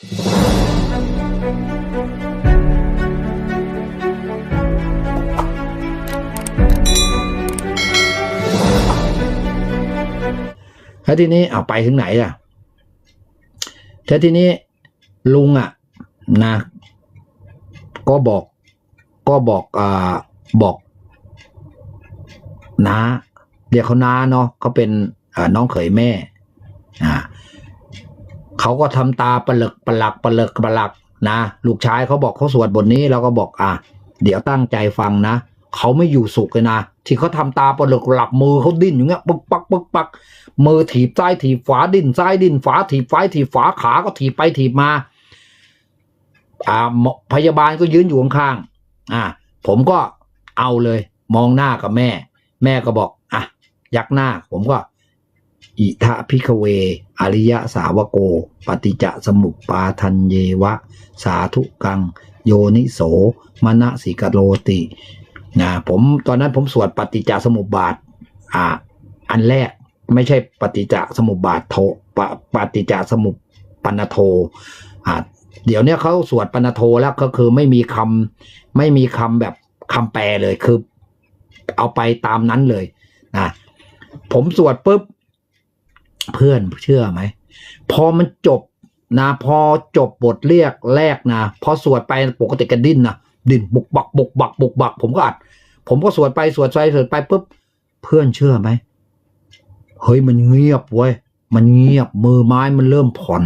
แล้วทีนี้เอาไปถึงไหนล่ะแล้วทีนี้ลุงอะนะ ก็บอกก็บอกอ่าบอกน้าเรียกเขาน้าเนาะเขาเป็นน้องเขยแม่อ่า เขาก็ทำตาปลึกปลักปลึกปลักนะ ลูกชายเขาบอกเขาสวดบทนี้เราก็บอกอะเดี๋ยวตั้งใจฟังนะเขาไม่อยู่สุขเลยนะ ที่เขาทำตาปลึกปลักมือเขาดิ้นอย่างเงี้ย ปึ๊กปักปึ๊กปักมือถีบซ้ายถีบขวาดิ้นซ้ายดิ้นขวาถีบซ้ายถีบขวาขาก็ถีบไปถีบมา อ่าหมอพยาบาลก็ยืนอยู่ข้างๆอ่า ผมก็เอาเลย มองหน้ากับแม่ แม่ก็บอกอะยักหน้า ผมก็ อิทะพิกเว อริยสาวโก ปฏิจจสมุปปาทันเยวะ สาธุกัง โยนิโสมณสิกโรตินะผมตอนนั้นผมสวดปฏิจจสมุปบาท อ่า อันแรกไม่ใช่ปฏิจจสมุปบาทโทปปฏิจจสมุปปนโทอ่าเดี๋ยวเนี้ยเขาสวดปนโทแล้วก็คือไม่มีคำไม่มีคำแบบคำแปลเลยคือ เอาไปตามนั้นเลยนะผมสวดปุ๊บ เพื่อนเชื่อไหม พอมันจบนะ พอจบบทเรียกแรกนะ พอสวดไปปกติกันดิ้นนะดิ้นบุกบักบุกบักบุกบัก ผมก็อัด ผมก็สวดไปสวดไปสวดไปปุ๊บเพื่อนเชื่อไหมเฮ้ยมันเงียบเว้ยมันเงียบมือไม้มันเริ่มผ่อน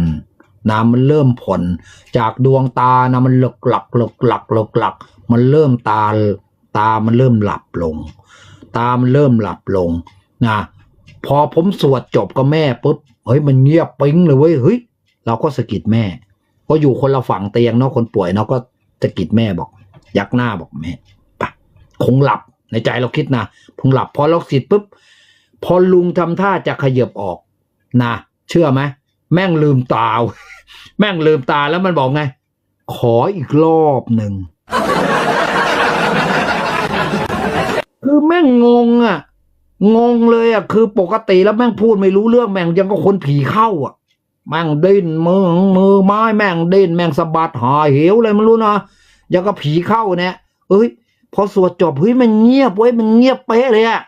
นะมันเริ่มผ่อนจากดวงตานะมันหลกหลักหลกหลักหลกหลัก มันเริ่มตาตามันเริ่มหลับลง ตามันเริ่มหลับลงนะ พอผมสวดจบกับแม่ปุ๊บเฮ้ยมันเงียบปิ๊งเลยเว้ยเฮ้ยเราก็สะกิดแม่ ก็อยู่คนละฝั่งเตียงเนาะคนป่วยเนาะก็สะกิดแม่บอก ยักหน้าบอกแม่ปะคงหลับในใจเราคิดนะคงหลับพอเราสิทธิ์ปุ๊บพอลุงทำท่าจะขยับออกนะเชื่อไหมแม่งลืมตา แม่งลืมตาแล้วมันบอกไง ขออีกรอบหนึ่งคือแม่งงงอะ งงเลยอะคือปกติแล้วแม่งพูดไม่รู้เรื่องแม่งยังก็คนผีเข้าอะ แม่งดิ้นมือมือไม้แม่งดิ้นแม่งสะบัดหาเหวเลยไม่รู้นะยังก็ผีเข้าเนี่ยเอ้ย พอสวดจบเฮ้ยมันเงียบเว้ยมันเงียบเป๊ะเลยอะ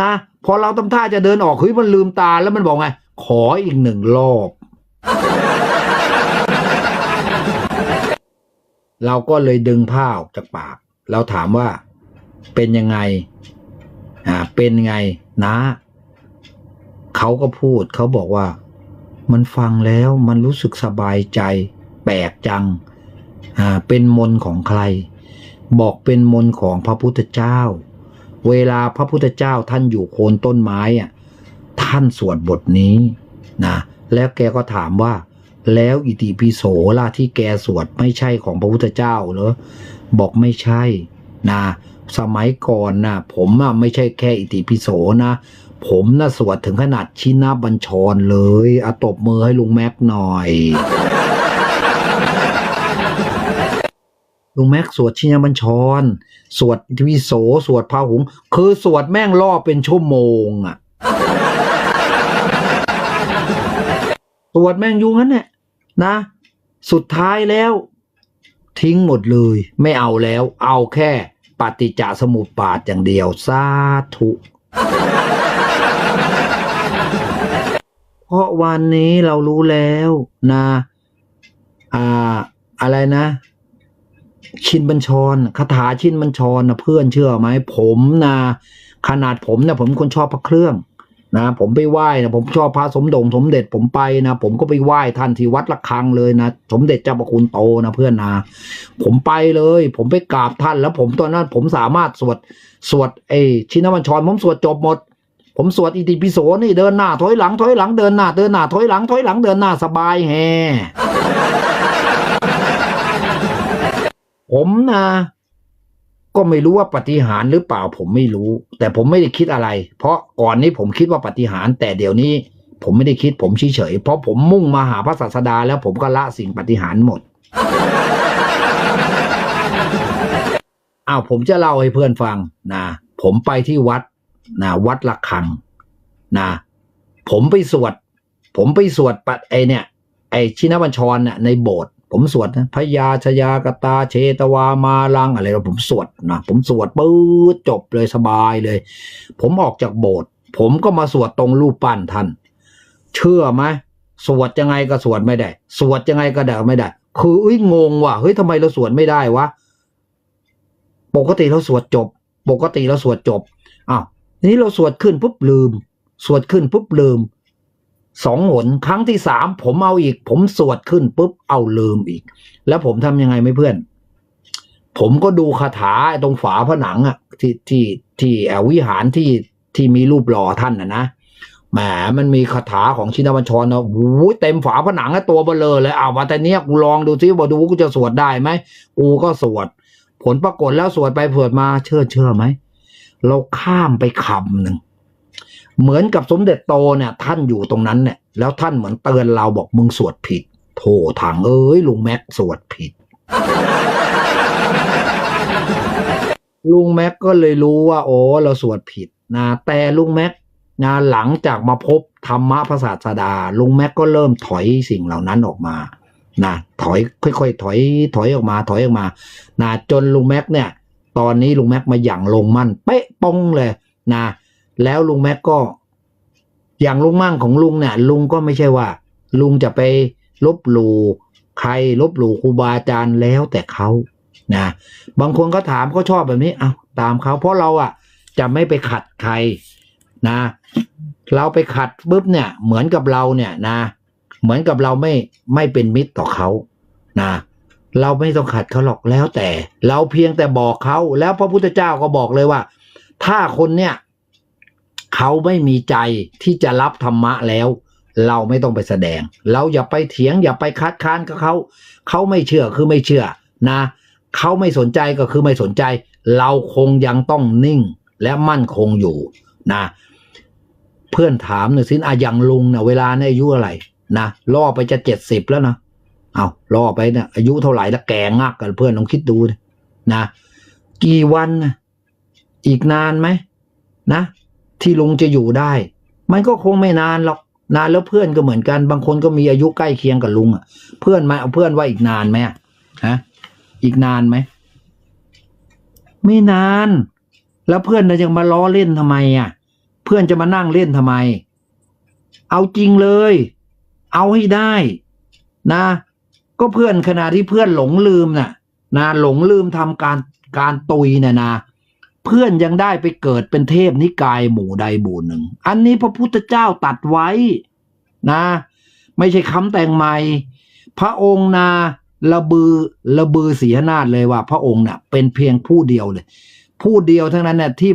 นะพอเราทำท่าจะเดินออกเฮ้ยมันลืมตาแล้วมันบอกไง ขออีกหนึ่งรอบ เราก็เลยดึงผ้าออกจากปาก เราถามว่าเป็นยังไง อ่าเป็นไงนะเขาก็พูดเขาบอกว่า มันฟังแล้วมันรู้สึกสบายใจ แปลกจังอ่าเป็นมนของใคร บอกเป็นมนของพระพุทธเจ้า เวลาพระพุทธเจ้าท่านอยู่โคนต้นไม้อะท่านสวดบทนี้นะแล้วแกก็ถามว่า แล้วอิติปิโสล่ะที่แกสวดไม่ใช่ของพระพุทธเจ้าเหรอบอกไม่ใช่นะ สมัยก่อนนะผมไม่ใช่แค่อิติปิโสนะ ผมนะสวดถึงขนาดชินาบัญชรเลยอะตบมือให้ลุงแม็กหน่อย ลุงแม็กสวดชินาบัญชร สวดอิติปิโส สวดพาหุง คือสวดแม่งล่อเป็นชั่วโมงอะสวดแม่งอยู่งั้นแหละนะ สุดท้ายแล้ว ทิ้งหมดเลย ไม่เอาแล้ว เอาแค่ ปฏิจจสมุปบาทอย่างเดียว สาธุ เพราะวันนี้เรารู้แล้วนะอ่าอะไรนะ ชินบัญชรคาถาชินบัญชรนะเพื่อนเชื่อไหมผมนะขนาดผมนะผมคนชอบพระเครื่อง นะผมไปไหว้นะผมชอบพระสมดงสมเด็จผมไปนะผมก็ไปไหว้ท่านที่วัดระฆังเลยนะสมเด็จเจ้าประคุณโตนะเพื่อนนะผมไปเลย ผมไปกราบท่าน แล้วผมตอนนั้นผมสามารถสวดสวดเอชินบัญชรผมสวดจบหมด ผมสวดอิติปิโสนี่เดินหน้าถอยหลังถอยหลังเดินหน้าเดินหน้าถอยหลังถอยหลังเดินหน้าสบายแฮผมนะ ก็ไม่รู้ว่าปฏิหารหรือเปล่าผมไม่รู้ แต่ผมไม่ได้คิดอะไร เพราะก่อนนี้ผมคิดว่าปฏิหาร แต่เดี๋ยวนี้ผมไม่ได้คิดผมเฉยๆเพราะผมมุ่งมาหาพระศาสดา แล้วผมก็ละสิ่งปฏิหารหมดอ้าวผมจะเล่าให้เพื่อนฟังนะผมไปที่วัดนะวัดละคังนะผมไปสวด ผมไปสวดปะไอเนี่ย ไอชินบัญชรน่ะในโบสถ์ ผมสวดนะพยาชยากตาเชตวามาลังอะไรเราผมสวดนะผมสวดปื๊ดจบเลยสบายเลย ผมออกจากโบสถ์ผมก็มาสวดตรงรูปปั้นท่าน เชื่อไหมสวดยังไงก็สวดไม่ได้ สวดยังไงก็เดาไม่ได้ คือเอ้ยงงว่ะเฮ้ยทำไมเราสวดไม่ได้วะปกติเราสวดจบ ปกติเราสวดจบอ้าวนี้เราสวดขึ้นปุ๊บลืม สวดขึ้นปุ๊บลืม สองหนครั้งที่สามผมเอาอีก ผมสวดขึ้นปุ๊บเอาลืมอีก แล้วผมทำยังไงไม่เพื่อน ผมก็ดูคาถาตรงฝาผนังอะที่ที่ที่เอ่อวิหารที่ที่มีรูปหล่อท่านนะนะแหมมันมีคาถาของชินบัญชรนะโอ้ยเต็มฝาผนังตัวเบลอเลยเอาววันแต่เนี้ยกูลองดูซิว่าดูกูจะสวดได้ไหมกูก็สวด ผลปรากฏแล้วสวดไปสวดมาเชื่อเชื่อไหมเราข้ามไปคำหนึ่ง เหมือนกับสมเด็จโตเนี่ยท่านอยู่ตรงนั้นเนี่ยแล้วท่านเหมือนเตือนเราบอกมึงสวดผิดโถทางเอ้ยลุงแม็กสวดผิด ลุงแม็กก็เลยรู้ว่า โอ้เราสวดผิดนะแต่ลุงแม็กนะหลังจากมาพบธรรมะพระศาสดา ลุงแม็กก็เริ่มถอยสิ่งเหล่านั้นออกมานะถอยค่อยๆถอย ถอยออกมา ถอยออกมานะจนลุงแม็กเนี่ย ตอนนี้ลุงแม็กมาอย่างลงมั่นเป๊ะปงเลยนะ แล้วลุงแม็กก็ อย่างลุงมั่งของลุงเนี่ยลุงก็ไม่ใช่ว่า ลุงจะไปลบหลู่ใครลบหลู่ครูบาอาจารย์แล้วแต่เขานะบางคนก็ถามเขาชอบแบบนี้เอาตามเขาเพราะเราอะ จะไม่ไปขัดใครนะ เราไปขัดปุ๊บเนี่ย เหมือนกับเราเนี่ยนะ เหมือนกับเราไม่ไม่เป็นมิตรต่อเขานะเราไม่ต้องขัดเขาหรอกแล้วแต่ เราเพียงแต่บอกเขาแล้วพระพุทธเจ้าก็บอกเลยว่า ถ้าคนเนี่ย เขาไม่มีใจที่จะรับธรรมะแล้ว เราไม่ต้องไปแสดง เราอย่าไปเถียงอย่าไปคัดค้านกับเขาเขาไม่เชื่อคือไม่เชื่อนะเขาไม่สนใจก็คือไม่สนใจ เราคงยังต้องนิ่งและมั่นคงอยู่นะเพื่อนถามหน่อยสิอะอย่างลุงเนี่ยเวลาเนี่ยอายุอะไรนะล่อไปจะเจ็ดสิบแล้วนะเอาล่อไปเนี่ยอายุเท่าไหร่แล้วแก่งักกันเพื่อนลองคิดดูนะ กี่วันนะอีกนานไหมนะ ที่ลุงจะอยู่ได้ มันก็คงไม่นานหรอกนานแล้วเพื่อนก็เหมือนกัน บางคนก็มีอายุใกล้เคียงกับลุงอะ เพื่อนมาเอาเพื่อนว่าอีกนานไหมฮะ อีกนานไหมไม่นาน แล้วเพื่อนจะยังมาล้อเล่นทำไมอะ เพื่อนจะมานั่งเล่นทำไม เอาจริงเลย เอาให้ได้ นะ ก็เพื่อนขณะที่เพื่อนหลงลืมน่ะ นะหลงลืมทำการการตุยเนี่ยนะ เพื่อนยังได้ไปเกิดเป็นเทพนิกายหมู่ใดหมู่หนึ่ง อันนี้พระพุทธเจ้าตัดไว้นะ ไม่ใช่คำแต่งใหม่ พระองค์นะระบือระบือเสียนาฏเลยว่า พระองค์เนี่ยเป็นเพียงผู้เดียวเลย ผู้เดียวทั้งนั้นเนี่ยที่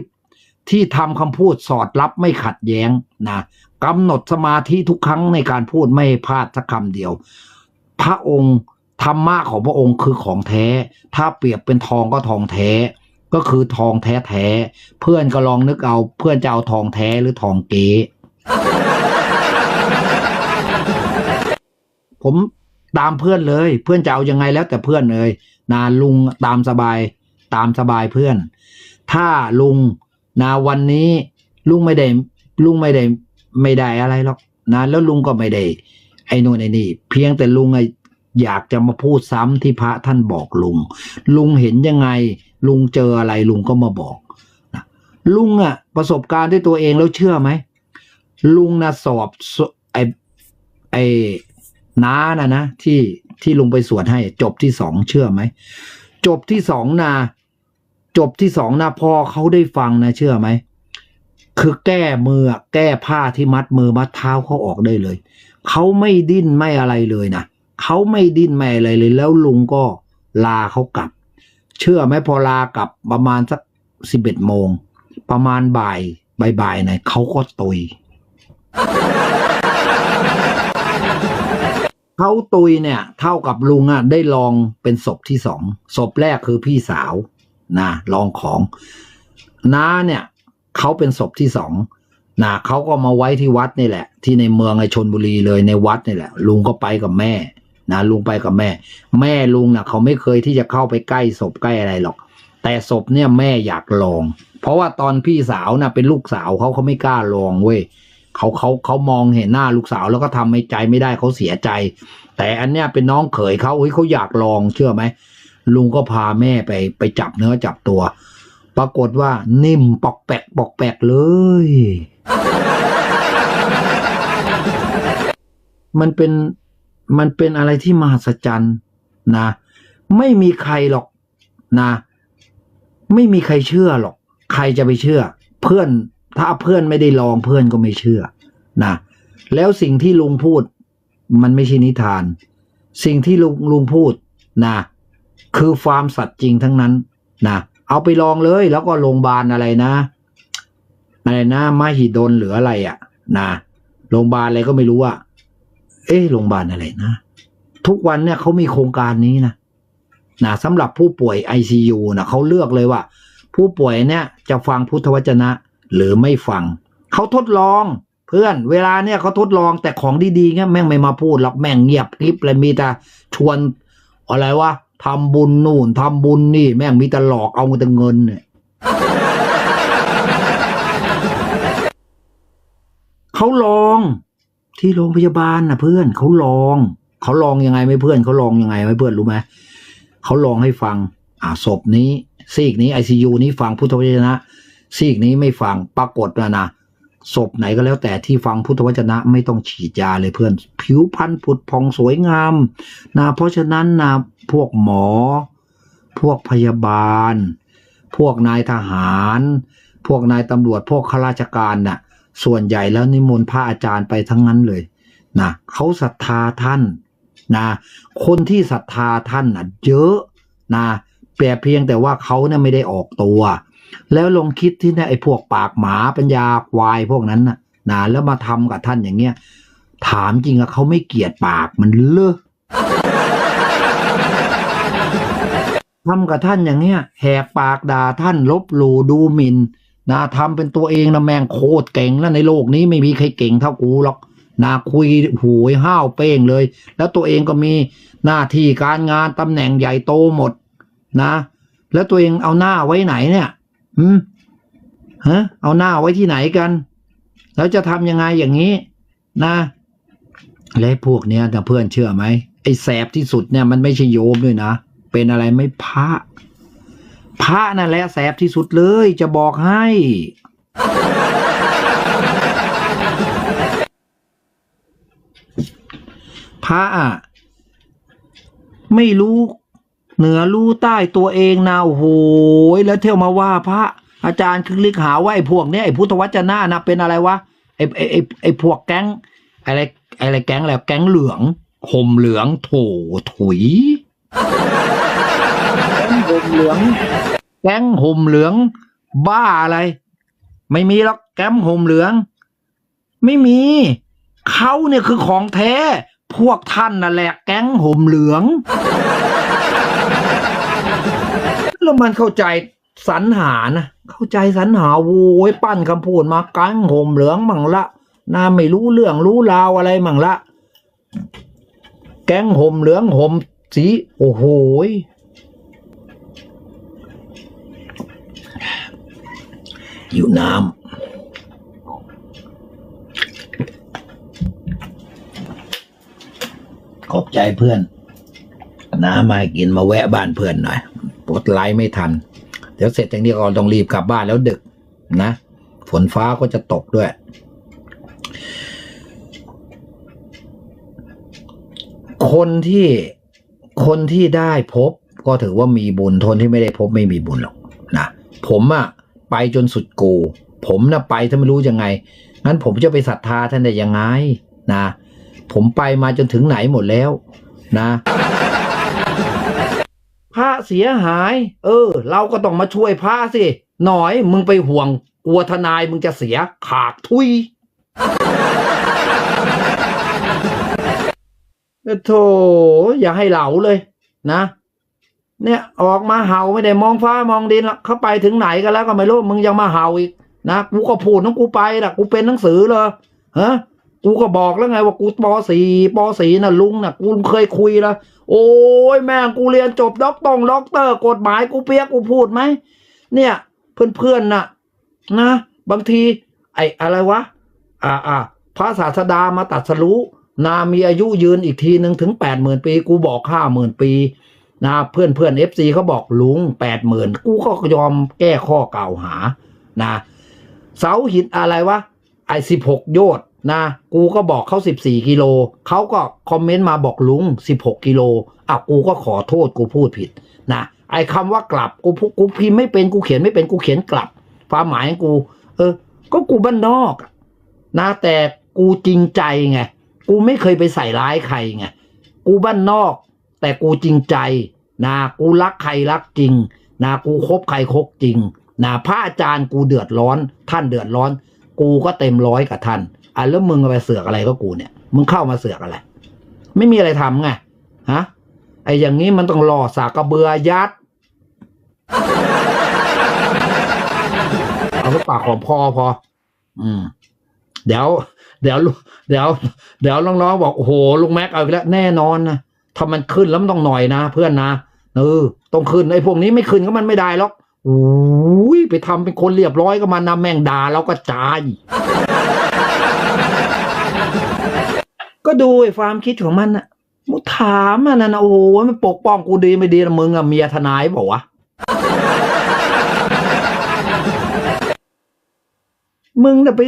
ที่ทำคำพูดสอดรับไม่ขัดแย้งนะกำหนดสมาธิทุกครั้งในการพูดไม่พลาดสักคำเดียว พระองค์ธรรมะของพระองค์คือของแท้ ถ้าเปรียบเป็นทองก็ทองแท้ ก็คือทองแท้ๆ เพื่อนก็ลองนึกเอา เพื่อนจะเอาทองแท้หรือทองเก๊ผมตามเพื่อนเลย เพื่อนจะเอายังไงแล้วแต่เพื่อนเลยนาลุงตามสบายตามสบายเพื่อน ถ้าลุงนาวันนี้ลุงไม่ได้ลุงไม่ได้ไม่ได้อะไรหรอกนะแล้วลุงก็ไม่ได้ ไอ้นู่นไอ้นี่ เพียงแต่ลุงอะอยากจะมาพูดซ้ำที่พระท่านบอกลุง ลุงเห็นยังไง ลุงเจออะไรลุงก็มาบอกนะลุงอะประสบการณ์ด้วยตัวเองแล้วเชื่อไหมลุงนะสอบสไอไอน้านะนะที่ที่ลุงไปสวดให้จบที่สองเชื่อไหมจบที่สองนะจบที่สองนะพอเขาได้ฟังนะเชื่อไหมคือแก้มือแก้ผ้าที่มัดมือมัดเท้าเขาออกได้เลย เขาไม่ดิ้นไม่อะไรเลยนะเขาไม่ดิ้นไม่อะไรเลย แล้วลุงก็ลาเขากลับ เชื่อไหมพอลากลับประมาณสักสิบเอ็ดโมง ประมาณบ่ายบ่ายๆหน่อยเขาก็ตุยเขาตุยเนี่ย เท่ากับลุงอะได้ลองเป็นศพที่สองศพแรกคือพี่สาวนะลองของน้าเนี่ยเขาเป็นศพที่สองนะเขาก็มาไว้ที่วัดนี่แหละ ที่ในเมืองในชนบุรีเลยในวัดนี่แหละ ลุงก็ไปกับแม่ นะลุงไปกับแม่ แม่ลุงนะเขาไม่เคยที่จะเข้าไปใกล้ศพใกล้อะไรหรอก แต่ศพเนี่ยแม่อยากลอง เพราะว่าตอนพี่สาวนะเป็นลูกสาวเขาเขาไม่กล้าลองเว้ยเขาเขาเขามองเห็นหน้าลูกสาวแล้วก็ทำให้ใจไม่ได้เขาเสียใจ แต่อันเนี้ยเป็นน้องเขยเขาเฮ้ยเขาอยากลองเชื่อไหมลุงก็พาแม่ไปไปจับเนื้อจับตัว ปรากฏว่านิ่มปอกแปกปอกแปกเลย มันเป็น มันเป็นอะไรที่มหัศจรรย์นะ ไม่มีใครหรอกนะ ไม่มีใครเชื่อหรอก ใครจะไปเชื่อ เพื่อนถ้าเพื่อนไม่ได้ลองเพื่อนก็ไม่เชื่อนะแล้วสิ่งที่ลุงพูด มันไม่ใช่นิทาน สิ่งที่ลุงลุงพูดนะคือความสัตย์จริงทั้งนั้นนะเอาไปลองเลย แล้วก็โรงพยาบาลอะไรนะอะไรนะมหิดลหรืออะไรอะ่ะนะโรงพยาบาลอะไรก็ไม่รู้อะ เอ๊โรงพยาบาลอะไรนะ ทุกวันเนี่ยเขามีโครงการนี้นะนะสำหรับผู้ป่วย ICU นะเขาเลือกเลยว่า ผู้ป่วยเนี่ยจะฟังพุทธวจนะ หรือไม่ฟัง เขาทดลองเพื่อนเวลาเนี่ยเขาทดลองแต่ของดีๆเงี้ยแม่งไม่มาพูดหรอกแม่งเงียบกริบเลยมีแต่ชวนอะไรวะทำบุญนู่นทำบุญนี่ แม่งมีแต่หลอกเอาแต่เงินเนี่ยเขาลอง ที่โรงพยาบาลนะเพื่อนเขาลองเขาลองยังไงไม่เพื่อนเขาลองยังไงไหมเพื่อนรู้ไหมเขาลองให้ฟัง อ่าศพนี้ซีกนี้ไอซียูนี้ฟังพุทธวจนะ ซีกนี้ไม่ฟังปรากฏนะนะศพไหนก็แล้วแต่ที่ฟังพุทธวจนะไม่ต้องฉีดยาเลยเพื่อน ผิวพรรณผุดผ่องสวยงามนะเพราะฉะนั้นนะพวกหมอ พวกพยาบาล พวกนายทหาร พวกนายตำรวจพวกข้าราชการน่ะ ส่วนใหญ่แล้วนิมนต์พระอาจารย์ไปทั้งนั้นเลยนะเขาศรัทธาท่านนะคนที่ศรัทธาท่านน่ะเยอะนะแต่เพียงแต่ว่าเขาเนี่ยไม่ได้ออกตัว แล้วลองคิดที่เนี่ยไอ้พวกปากหมาปัญญาควายพวกนั้นนะนะแล้วมาทำกับท่านอย่างเงี้ยถามจริงอะเขาไม่เกลียดปากมันเลอะทำกับท่านอย่างเงี้ยแหกปากด่าท่านลบหลู่ดูหมิ่น นะทำเป็นตัวเองนะแมงโคตรเก่งแล้วในโลกนี้ไม่มีใครเก่งเท่ากูหรอกนะคุยหูยห้าวเป้งเลย แล้วตัวเองก็มีหน้าที่การงานตำแหน่งใหญ่โตหมด นะ แล้วตัวเองเอาหน้าไว้ไหนเนี่ยหืมฮะเอาหน้าไว้ที่ไหนกัน แล้วจะทำยังไงอย่างนี้ นะ และพวกเนี้ยเพื่อนเชื่อไหมไอ้แสบที่สุดเนี่ยมันไม่ใช่โยมด้วยนะ เป็นอะไรไม่พระ พระนั่นแหละแสบที่สุดเลยจะบอกให้ พระอะไม่รู้เหนือรู้ใต้ตัวเองนะโอ้โหแล้วเที่ยวมาว่าพระอาจารย์คือลิกหาว่าไอ้พวกเนี้ยไอ้พุทธวจนะนะเป็นอะไรวะไอ้ไอ้ไอ้ไอ้พวกแก๊งอะไรอะไรแก๊งอะไรแก๊งเหลืองห่มเหลืองโถถุย ห่มเหลือง แก๊งห่มเหลือง บ้าอะไร ไม่มีหรอกแก๊งห่มเหลือง ไม่มีเขาเนี่ยคือของแท้ พวกท่านน่ะแหละแก๊งห่มเหลือง แล้วมันเข้าใจสรรหานะเข้าใจสรรหาโว้ยปั้นคำพูดมาแก๊งห่มเหลืองมั่งละนาไม่รู้เรื่องรู้ราวอะไรมั่งละ แก๊งห่มเหลืองห่มสี โอ้โห อยู่น้ำขอบใจเพื่อน น้ำมากินมาแวะบ้านเพื่อนหน่อยปดไลฟ์ไม่ทัน เดี๋ยวเสร็จจากนี้ก็ต้องรีบกลับบ้านแล้วดึกนะ ฝนฟ้าก็จะตกด้วย คนที่คนที่ได้พบก็ถือว่ามีบุญทนที่ไม่ได้พบไม่มีบุญหรอกนะผมอะ ไปจนสุดกูผมนะไปถ้าไม่รู้ยังไง งั้นผมจะไปศรัทธาท่านได้ยังไงนะ ผมไปมาจนถึงไหนหมดแล้วนะพระเสียหาย เออ เราก็ต้องมาช่วยพระสิ หน่อยมึงไปห่วงกลัวทนายมึงจะเสียขากทุยโธ่อย่าให้เหลาเลยนะ เนี่ยออกมาเห่าไม่ได้มองฟ้ามองดินหรอกเขาไปถึงไหนกันแล้วก็ไม่รู้มึงยังมาเห่าอีกนะกูก็พูดของกูไปละกูเป็นหนังสือเลยฮะกูก็บอกแล้วไงว่ากูปสี่ปสี่น่ะลุงน่ะกูเคยคุยแล้วโอ้ยแม่งกูเรียนจบด็อกตองด็อกเตอร์กฎหมายกูเปียกกูพูดไหมเนี่ย เพื่อนๆน่ะ นะ บางที ไอ้อะไรวะ อ่าอ่าพระศาสดามาตัดสรู้นามีอายุยืนอีกทีหนึ่งถึงแปดหมื่นปี กูบอกห้าหมื่นปี นะเพื่อนเพื่อนเอฟซีเขาบอกลุงแปดหมื่นกูก็ยอมแก้ข้อกล่าวหานะเสาหินอะไรวะไอ้สิบหกโยชน์นะกูก็บอกเขาสิบสี่กิโลเขาก็คอมเมนต์มาบอกลุงสิบหกกิโลอะกูก็ขอโทษกูพูดผิดนะไอ้คำว่ากลับกูพูกูพิมพ์ไม่เป็นกูเขียนไม่เป็นกูเขียนกลับ ความหมายของกู เออ ก็กูบ้านนอกนะแต่กูจริงใจไงกูไม่เคยไปใส่ร้ายใครไงกูบ้านนอก แต่กูจริงใจนะกูรักใครรักจริงนะกูคบใครคบจริงนะพระอาจารย์กูเดือดร้อน ท่านเดือดร้อน กูก็เต็มร้อยกับท่านอะแล้วมึงไปเสือกอะไรก็กูเนี่ย มึงเข้ามาเสือกอะไร ไม่มีอะไรทำไงฮะไอ้อย่างนี้มันต้องรอสากกระเบือยัดเอาไปปากของพอพอ อืม เดี๋ยว เดี๋ยว เดี๋ยว เดี๋ยวน้องๆบอกโอ้โหลุงแม็กเอาอีกแล้วแน่นอนนะ ถ้ามันขึ้นแล้วมันต้องหน่อยนะ เพื่อนนะเออต้องขึ้นไอ้พวกนี้ไม่ขึ้นก็มันไม่ได้หรอกอุ้ยไปทำเป็นคนเรียบร้อยก็มานำแม่งด่าแล้วก็จาย ก็ดูไอ้ความคิดของมันอะมึงถามมันนะนโอ้โหมันปกป้องกูดีไม่ดีนะมึงอะเมียทนายบอกว่า มึงน่ะไป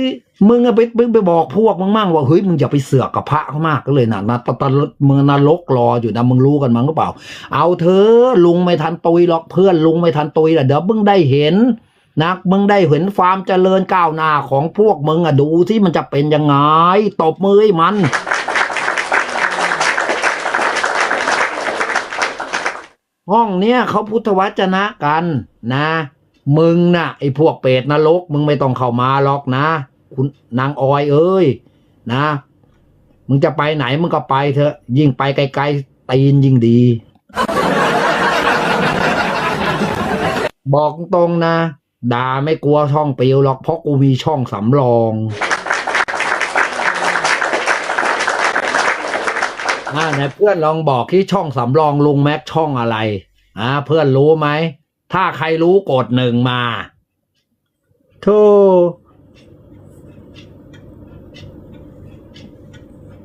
มึงอะไปไปไปบอกพวกมึงมั่งว่าเฮ้ยมึงอย่าไปเสือกกับพระเขามากก็เลยนะนะตะตะมึงนรกรออยู่นะมึงรู้กันมั้งหรือเปล่า เอาเธอลุงไม่ทันตุยหรอกเพื่อนลุงไม่ทันตุยแหละเดี๋ยวมึงได้เห็นนะมึงได้เห็นความเจริญก้าวหน้าของพวกมึงอะดูที่มันจะเป็นยังไงตบมือให้มันห้องเนี้ยเขาพุทธวจนะกันนะ มึงน่ะ ไอ้พวกเปรตนรกมึงไม่ต้องเข้ามาหรอกนะ คุณนางออยเอ้ย นะ มึงจะไปไหนมึงก็ไปเถอะ ยิ่งไปไกลๆตีนยิ่งดี บอกตรงนะด่าไม่กลัวช่องปิวหรอกเพราะกูมีช่องสำรองอ่าไหนเพื่อนลองบอกที่ช่องสำรองลุงแม็กช่องอะไร อ่า เพื่อนรู้ไหม ถ้าใครรู้กดหนึ่งมาโธ่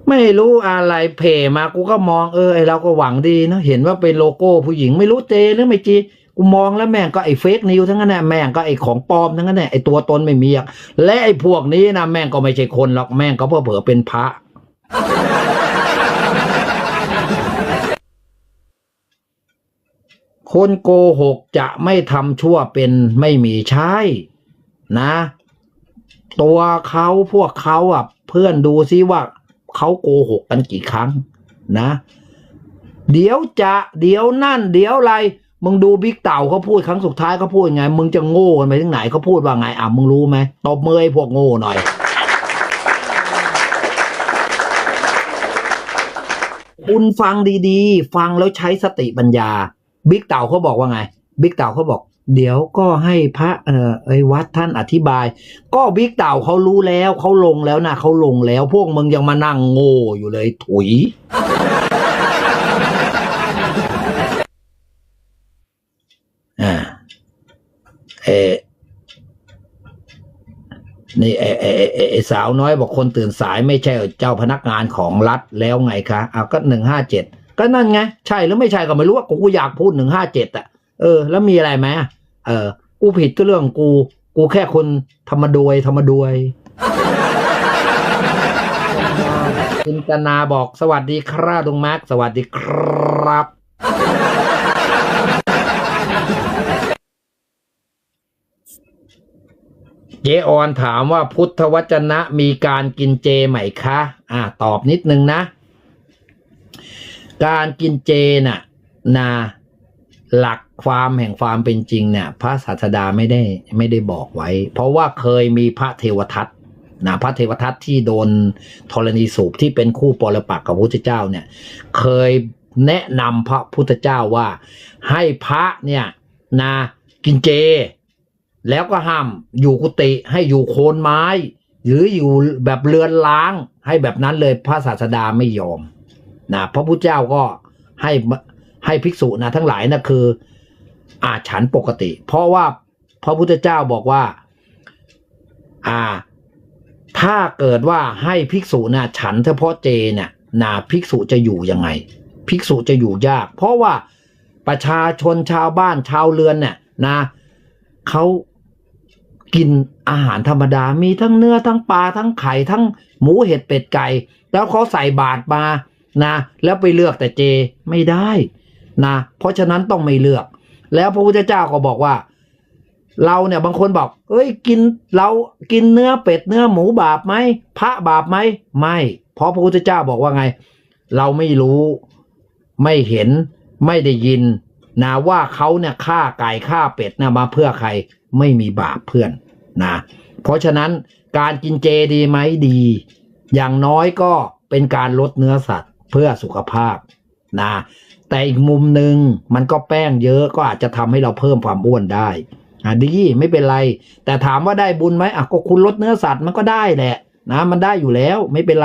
ไม่รู้อะไรเพมากูก็มองเออไอเราก็หวังดีนะเห็นว่าเป็นโลโก้ผู้หญิงไม่รู้เจหรือไม่จีกูมองแล้วแม่งก็ไอ้เฟกนิวทั้งนั้นแหละแม่งก็ไอ้ของปลอมทั้งนั้นแหละไอ้ตัวตนไม่มีอะและไอ้พวกนี้นะแม่งก็ไม่ใช่คนหรอกแม่งก็เพื่อเผลอๆเป็นพระ คนโกหกจะไม่ทำชั่วเป็นไม่มีใช่นะ ตัวเขาพวกเขาอะ เพื่อนดูซิว่าเขาโกหกกันกี่ครั้งนะ เดี๋ยวจะเดี๋ยวนั่น เดี๋ยวอะไร มึงดูบิ๊กเต่าเขาพูดครั้งสุดท้ายเขาพูดไง มึงจะโง่กันไปถึงไหนเขาพูดว่าไงอะมึงรู้ไหมตบมือให้พวกโง่หน่อยคุณฟังดีๆ ฟังแล้วใช้สติปัญญา บิ๊กเต่าเขาบอกว่าไง บิ๊กเต่าเขาบอก เดี๋ยวก็ให้พระเอ่อไอ้วัดท่านอธิบาย ก็บิ๊กเต่าเขารู้แล้วเขาลงแล้วนะเขาลงแล้ว พวกมึงยังมานั่งโง่อยู่เลยถุย อ่าเออนี่ไอ้ไอ้ไอ้ไอ้ไอ้สาวน้อยบอกคนตื่นสายไม่ใช่เจ้าพนักงานของรัฐแล้วไงคะเอาก็หนึ่งห้าเจ็ด ก็นั่นไง ใช่หรือไม่ใช่ก็ไม่รู้ว่ากูอยากพูดหนึ่งห้าเจ็ดอะเออ แล้วมีอะไรไหมเออ กูผิดก็เรื่องกู กูแค่คนธรรมดวยธรรมดวยคุณจนาบอกสวัสดีครับลุงแม็กสวัสดีครับ เจออนถามว่าพุทธวจนะมีการกินเจไหมคะ อ่า ตอบนิดนึงนะ การกินเจน่ะนะหลักความแห่งความเป็นจริงเนี่ย พระศาสดาไม่ได้ไม่ได้บอกไว้ เพราะว่าเคยมีพระเทวทัตนะพระเทวทัตที่โดนธรณีสูบที่เป็นคู่ปรปักกับพระพุทธเจ้าเนี่ย เคยแนะนำพระพุทธเจ้าว่า ให้พระเนี่ยนะกินเจ แล้วก็ห้ามอยู่กุฏิให้อยู่โคนไม้ หรืออยู่แบบเรือนล้างให้แบบนั้นเลยพระศาสดาไม่ยอม นะพระพุทธเจ้าก็ให้ให้ภิกษุนะทั้งหลายนะคือ อาฉันปกติ เพราะว่าพระพุทธเจ้าบอกว่า อ่า ถ้าเกิดว่าให้ภิกษุนะฉันเฉพาะเจเนี่ยนะภิกษุจะอยู่ยังไง ภิกษุจะอยู่ยาก เพราะว่าประชาชนชาวบ้านชาวเรือนเนี่ยนะเขากินอาหารธรรมดา มีทั้งเนื้อทั้งปลาทั้งไข่ทั้งหมูเห็ดเป็ดไก่ แล้วเขาใส่บาตรมา นะแล้วไปเลือกแต่เจไม่ได้นะเพราะฉะนั้นต้องไม่เลือก แล้วพระพุทธเจ้าก็บอกว่า เราเนี่ยบางคนบอกเอ้ยกินเรากินเนื้อเป็ดเนื้อหมูบาปไหมพระบาปไหมไม่ เพราะพระพุทธเจ้าบอกว่าไง เราไม่รู้ไม่เห็นไม่ได้ยินนะว่าเขาเนี่ยฆ่าไก่ฆ่าเป็ดนะมาเพื่อใครไม่มีบาปเพื่อนนะเพราะฉะนั้นการกินเจดีไหมดี อย่างน้อยก็เป็นการลดเนื้อสัตว์ เพื่อสุขภาพนะแต่อีกมุมหนึ่งมันก็แป้งเยอะก็อาจจะทำให้เราเพิ่มความอ้วนได้อะดีไม่เป็นไร แต่ถามว่าได้บุญไหมอะก็คุณลดเนื้อสัตว์มันก็ได้แหละนะมันได้อยู่แล้วไม่เป็นไร